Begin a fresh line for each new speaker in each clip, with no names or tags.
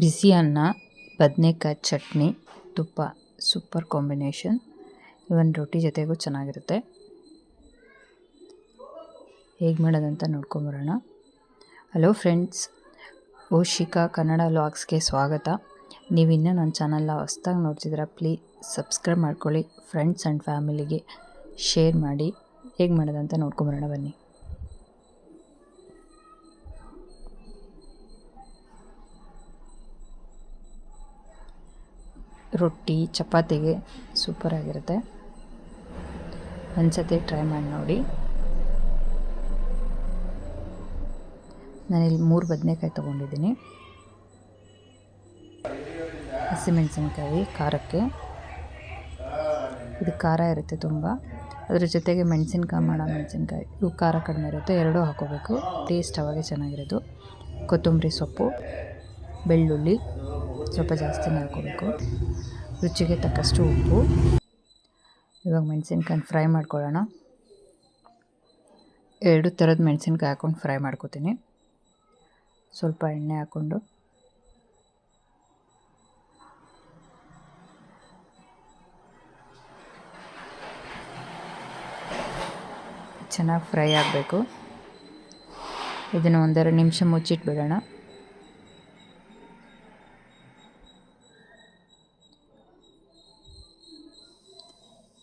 ಬಿಸಿ ಅನ್ನ, ಬದನೇಕಾಯಿ ಚಟ್ನಿ, ತುಪ್ಪ, ಸೂಪರ್ ಕಾಂಬಿನೇಷನ್. ಇವನ್ ರೊಟ್ಟಿ ಜೊತೆಗೂ ಚೆನ್ನಾಗಿರುತ್ತೆ. ಹೇಗೆ ಮಾಡೋದಂತ ನೋಡ್ಕೊಂಬರೋಣ. ಹಲೋ ಫ್ರೆಂಡ್ಸ್, ಓಶಿಕಾ ಕನ್ನಡ ಲಾಗ್ಸ್ಗೆ ಸ್ವಾಗತ. ನೀವು ಇನ್ನೂ ನನ್ನ ಚಾನಲ್ನ ಹೊಸ್ದಾಗಿ ನೋಡ್ತಿದ್ದೀರಾ, ಪ್ಲೀಸ್ ಸಬ್ಸ್ಕ್ರೈಬ್ ಮಾಡ್ಕೊಳ್ಳಿ, ಫ್ರೆಂಡ್ಸ್ ಆ್ಯಂಡ್ ಫ್ಯಾಮಿಲಿಗೆ ಶೇರ್ ಮಾಡಿ. ಹೇಗೆ ಮಾಡೋದಂತ ನೋಡ್ಕೊಂಬರೋಣ ಬನ್ನಿ. ರೊಟ್ಟಿ, ಚಪಾತಿಗೆ ಸೂಪರಾಗಿರುತ್ತೆ ಒಂದ್ಸತಿ ಟ್ರೈ ಮಾಡಿ ನೋಡಿ. ನಾನಿಲ್ಲಿ ಮೂರು ಬದನೆಕಾಯಿ ತೊಗೊಂಡಿದ್ದೀನಿ. ಹಸಿಮೆಣಸಿನ್ಕಾಯಿ, ಖಾರಕ್ಕೆ. ಇದು ಖಾರ ಇರುತ್ತೆ ತುಂಬ. ಅದ್ರ ಜೊತೆಗೆ ಮೆಣಸಿನ್ಕಾಯಿ ಮಾಡೋ ಮೆಣಸಿನ್ಕಾಯಿ. ಇವು ಖಾರ ಕಡಿಮೆ ಇರುತ್ತೆ. ಎರಡೂ ಹಾಕೋಬೇಕು. ಟೇಸ್ಟ್ ಅವಾಗೆ ಚೆನ್ನಾಗಿರೋದು. ಕೊತ್ತಂಬರಿ ಸೊಪ್ಪು, ಬೆಳ್ಳುಳ್ಳಿ. ಸ್ವಲ್ಪ ಜಾಸ್ತಿನೇ ಹಾಕೋಬೇಕು ರುಚಿಗೆ ತಕ್ಕಷ್ಟು ಉಪ್ಪು. ಇವಾಗ ಮೆಣಸಿನ್ಕಾಯಿ ಫ್ರೈ ಮಾಡ್ಕೊಳ್ಳೋಣ. ಎರಡು ಥರದ ಮೆಣಸಿನ್ಕಾಯಿ ಹಾಕ್ಕೊಂಡು ಫ್ರೈ ಮಾಡ್ಕೋತೀನಿ. ಸ್ವಲ್ಪ ಎಣ್ಣೆ ಹಾಕ್ಕೊಂಡು. ಚೆನ್ನಾಗಿ ಫ್ರೈ ಆಗಬೇಕು. ಇದನ್ನು ಒಂದೆರಡು ನಿಮಿಷ ಮುಚ್ಚಿಟ್ಬಿಡೋಣ.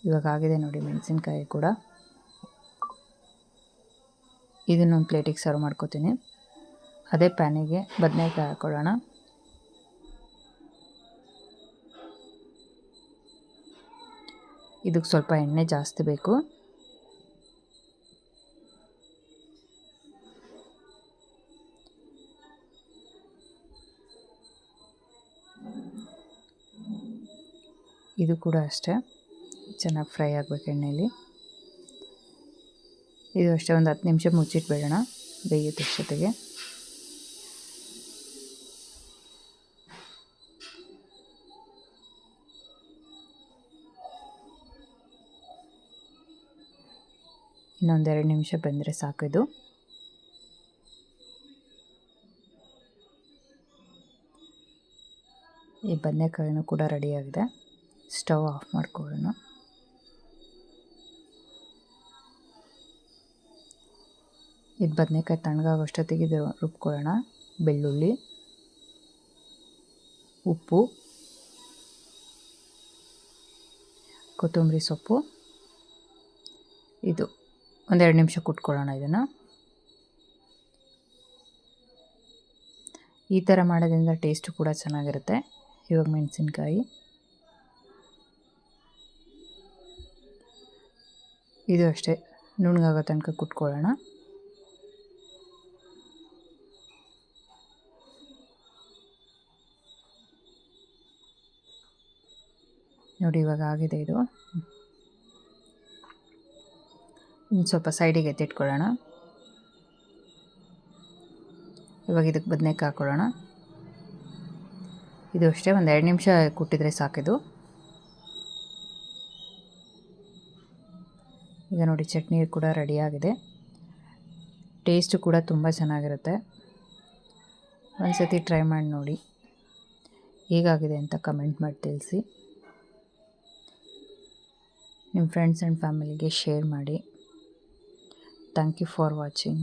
ಇವಾಗ ಆಗಿದೆ ನೋಡಿ ಮೆಣಸಿನ್ಕಾಯಿ ಕೂಡ. ಇದನ್ನೊಂದು ಪ್ಲೇಟಿಗೆ ಸರ್ವ್ ಮಾಡ್ಕೋತೀನಿ. ಅದೇ ಪ್ಯಾನಿಗೆ ಬದನೇಕಾಯಿ ಹಾಕ್ಕೊಳ್ಳೋಣ ಇದಕ್ಕೆ ಸ್ವಲ್ಪ ಎಣ್ಣೆ ಜಾಸ್ತಿ ಬೇಕು. ಇದು ಕೂಡ ಅಷ್ಟೇ. ಚೆನ್ನಾಗಿ ಫ್ರೈ ಆಗಬೇಕು ಎಣ್ಣೆಯಲ್ಲಿ ಇದು ಅಷ್ಟೇ ಒಂದು ಹತ್ತು ನಿಮಿಷ ಮುಚ್ಚಿಟ್ಬಿಡೋಣ ಬೇಯುತ್ತೆ ಜೊತೆಗೆ ಇನ್ನೊಂದೆರಡು ನಿಮಿಷ ಬಂದರೆ ಸಾಕು ಇದು. ಈ ಬದನೆಕಾಯಿನೂ ಕೂಡ ರೆಡಿಯಾಗಿದೆ ಸ್ಟವ್ ಆಫ್ ಮಾಡ್ಕೊಳ್ಳೋಣ. ಇದು ಬದನೆಕಾಯಿ ತಣ್ಣಗಾಗೋಷ್ಟೊತ್ತಿಗೆ ತೆಗೆದು ರುಬ್ಕೊಳ್ಳೋಣ. ಬೆಳ್ಳುಳ್ಳಿ, ಉಪ್ಪು, ಕೊತ್ತಂಬರಿ ಸೊಪ್ಪು. ಇದು ಒಂದೆರಡು ನಿಮಿಷ ಕುಟ್ಕೊಳ್ಳೋಣ ಇದನ್ನು. ಈ ಥರ ಮಾಡೋದ್ರಿಂದ ಟೇಸ್ಟು ಕೂಡ ಚೆನ್ನಾಗಿರುತ್ತೆ. ಇವಾಗ ಮೆಣಸಿನ್ಕಾಯಿ. ಇದು ಅಷ್ಟೇ. ನುಣ್ಣಗಾಗೋ ತನಕ ಕುಟ್ಕೊಳ್ಳೋಣ. ನೋಡಿ, ಇವಾಗ ಆಗಿದೆ ಇದು. ಇನ್ನು ಸ್ವಲ್ಪ ಸೈಡಿಗೆ ಎತ್ತಿಟ್ಕೊಳ್ಳೋಣ. ಇವಾಗ ಇದಕ್ಕೆ ಬದನೇಕಾಯಿ ಹಾಕ್ಕೊಳ್ಳೋಣ ಇದು ಅಷ್ಟೇ, ಒಂದು ಎರಡು ನಿಮಿಷ ಕುಟ್ಟಿದರೆ ಸಾಕಿದು ಈಗ ನೋಡಿ, ಚಟ್ನಿ ಕೂಡ ರೆಡಿಯಾಗಿದೆ ಟೇಸ್ಟು ಕೂಡ ತುಂಬ ಚೆನ್ನಾಗಿರುತ್ತೆ. ಒಂದು ಸತಿ ಟ್ರೈ ಮಾಡಿ ನೋಡಿ. ಹೇಗಾಗಿದೆ ಅಂತ ಕಮೆಂಟ್ ಮಾಡಿ ತಿಳಿಸಿ. ನಿಮ್ಮ ಫ್ರೆಂಡ್ಸ್ ಆ್ಯಂಡ್ ಫ್ಯಾಮಿಲಿಗೆ ಶೇರ್ ಮಾಡಿ. Thank you for watching